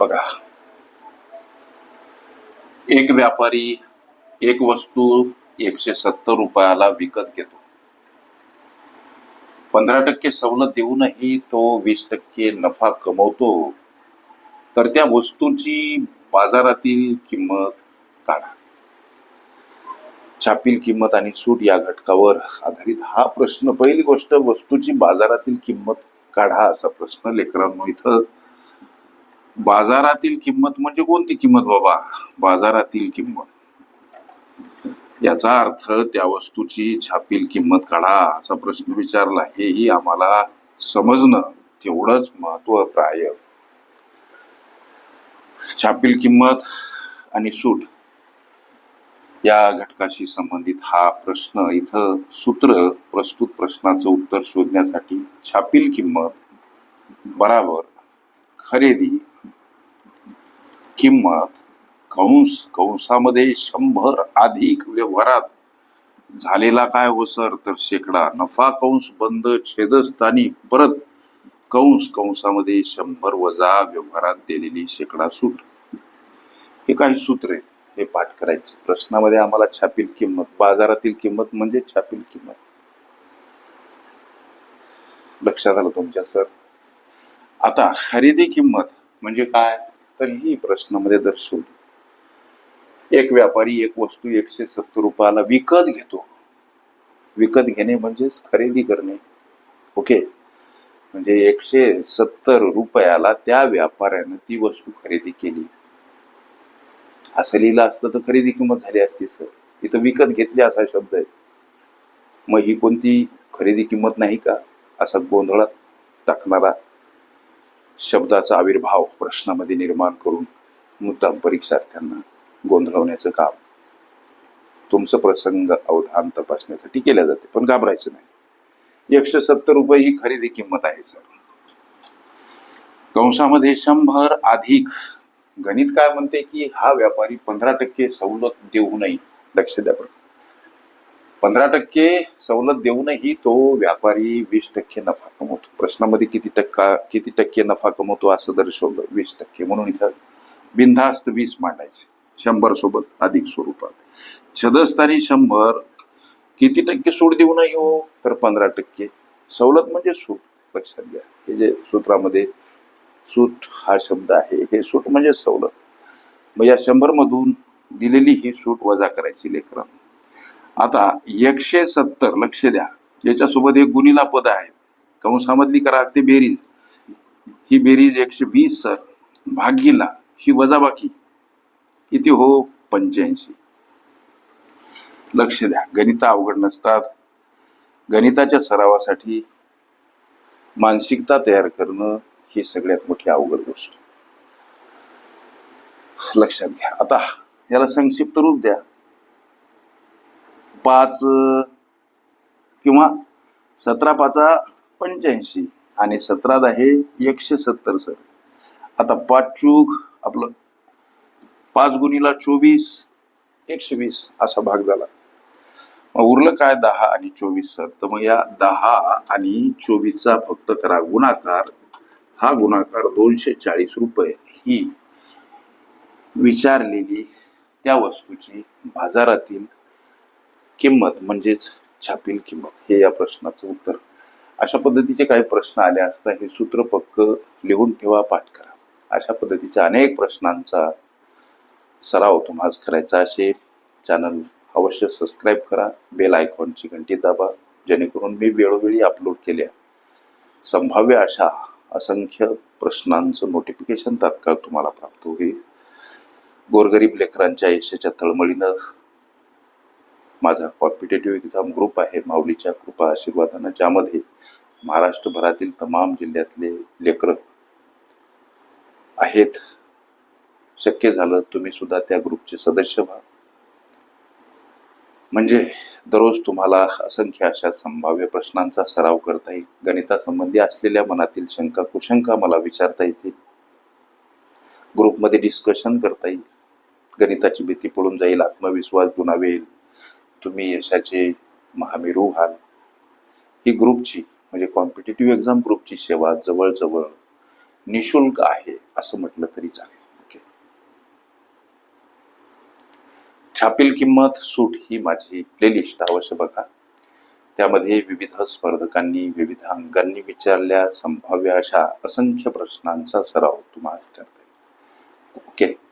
बघा. एक व्यापारी एक वस्तू एकशे सत्तर रुपयाला विकत घेतो. पंधरा टक्के सवलत देऊनही तो वीस टक्के नफा कमवतो. तर त्या वस्तूची बाजारातील किंमत काढा. छापील किंमत आणि सूट या घटकावर आधारित हा प्रश्न. पहिली गोष्ट वस्तूची बाजारातील किंमत काढा असा प्रश्न लेकरांनो इथं बाजारातील किंमत म्हणजे कोणती किंमत बाबा? बाजारातील किंमत. याचा अर्थ त्या वस्तूची छापील किंमत काढा असा प्रश्न विचारला. हेही आम्हाला समजणं तेवढंच महत्वप्राय छापील किंमत आणि सूट या घटकाशी संबंधित हा प्रश्न इथं सूत्र प्रस्तुत प्रश्नाचं उत्तर शोधण्यासाठी छापील किंमत बराबर खरेदी किंमत कंस कंसामध्ये शंभर अधिक व्यवहारात. झालेला काय हो सर? तर शेकडा. नफा कंस बंद छेदस्थानी परत. कंस कंसामध्ये शंभर वजा व्यवहारात दिलेली शेकडा सूट. हे काही सूत्र आहेत हे पाठ करायचे. प्रश्नामध्ये आम्हाला छापील किंमत. बाजारातील किंमत म्हणजे छापील किंमत. लक्षात आलं तुमच्या सर? आता खरेदी किंमत म्हणजे काय? तर ही प्रश्नामध्ये दर्शवली एक व्यापारी एक वस्तू एकशे सत्तर रुपयाला विकत घेतो. विकत घेणे म्हणजेच खरेदी करणे. ओके? म्हणजे एकशे सत्तर रुपयाला त्या व्यापाऱ्यानं ती वस्तू खरेदी केली. असं लिहिलं असतं तर खरेदी किंमत झाली असती सर. इथं विकत घेतली असा शब्द आहे. मग ही कोणती खरेदी किंमत नाही का? असा गोंधळात टाकणारा शब्दाचा आविर्भाव प्रश्नामध्ये निर्माण करून मुद्दाम परीक्षार्थ्यांना गोंधळवण्याचं काम. तुमचं प्रसंग अवधान तपासण्यासाठी केल्या जाते पण घाबरायचं नाही. एकशे सत्तर रुपये ही खरेदी किंमत आहे सर. कंसामध्ये शंभर अधिक. गणित काय म्हणते की हा व्यापारी पंधरा टक्के सवलत देऊ नये लक्ष द्या बरं. पंधरा टक्के सवलत देऊनही तो व्यापारी वीस टक्के नफा कमवतो. प्रश्नामध्ये किती टक्का किती टक्के नफा कमवतो असं दर्शवलं वीस टक्के. म्हणून इथं बिनधास्त वीस मांडायचे. शंभर सोबत अधिक स्वरूपात. छदस्थानी शंभर किती टक्के सूट देऊ नये हो तर पंधरा टक्के. सवलत म्हणजे सूट. लक्षात घ्या. हे जे सूत्रामध्ये सूट हा शब्द आहे हे सूट म्हणजे सवलत. मग या शंभर मधून दिलेली ही सूट वजा करायची लेकरांना. आता एकशे सत्तर लक्ष द्या. याच्यासोबत एक गुणीला पद आहे. कंसामधली करा ते बेरीज. ही बेरीज एकशे वीस भागीला ही वजाबाकी. किती हो? पंच्याऐंशी. लक्ष द्या. गणित अवघड नसतात. गणिताच्या सरावासाठी मानसिकता तयार करणं ही सगळ्यात मोठी अवघड गोष्ट. लक्षात घ्या. आता याला संक्षिप्त रूप द्या. पाच किंवा सतरा पाचा पंच्याऐंशी आणि सतरा दहा हे एकशे सत्तर सर. आता पाच चूक आपलं पाच गुणीला चोवीस एकशे वीस असा भाग झाला. मग उरलं काय दहा आणि चोवीस सर? तर मग या दहा आणि चोवीसचा फक्त करा गुणाकार. हा गुणाकार दोनशे चाळीस रुपये ही विचारलेली त्या वस्तूची बाजारातील किंमत म्हणजेच छापील किंमत हे या प्रश्नाचं उत्तर. अशा पद्धतीचे काही प्रश्न आले असता हे सूत्र पक्क लिहून ठेवा पाठ करा. अशा पद्धतीच्या अनेक प्रश्नांचा सराव तुम्हाला करायचा असेल. चॅनल अवश्य सबस्क्राईब करा बेल आयकॉनची घंटी दाबा जेणेकरून मी वेळोवेळी अपलोड केल्या संभाव्य अशा असंख्य प्रश्नांचं नोटिफिकेशन तात्काळ तुम्हाला प्राप्त होईल. गोरगरीब लेकरांच्या यशाच्या तळमळीनं माझा कॉम्पिटेटिव्ह एक्झाम ग्रुप आहे माऊलीच्या कृपा आशीर्वादानं. ज्यामध्ये महाराष्ट्रभरातील तमाम जिल्ह्यातले लेकर आहेत. शक्य झालं तुम्ही सुद्धा त्या ग्रुपचे सदस्य व्हा. म्हणजे दररोज तुम्हाला असंख्य अशा संभाव्य प्रश्नांचा सराव करता येईल. गणितासंबंधी असलेल्या मनातील शंका कुशंका मला विचारता येतील. ग्रुपमध्ये डिस्कशन करता येईल. गणिताची भीती पडून जाईल आत्मविश्वास गुणावेल. तुम्ही यशाचे महामेरू व्हाल. ही ग्रुपची म्हणजे कॉम्पिटेटिव्ह एक्झाम ग्रुपची सेवा जवळजवळ निशुल्क आहे असं म्हटलं तरी चालेल. ओके छापील किंमत सूट ही माझी प्लेलिस्ट अवश्य बघा. त्यामध्ये विविध स्पर्धकांनी विविध अंगांनी विचारल्या संभाव्य अशा असंख्य प्रश्नांचा सराव तुम्हाला करता येईल. ओके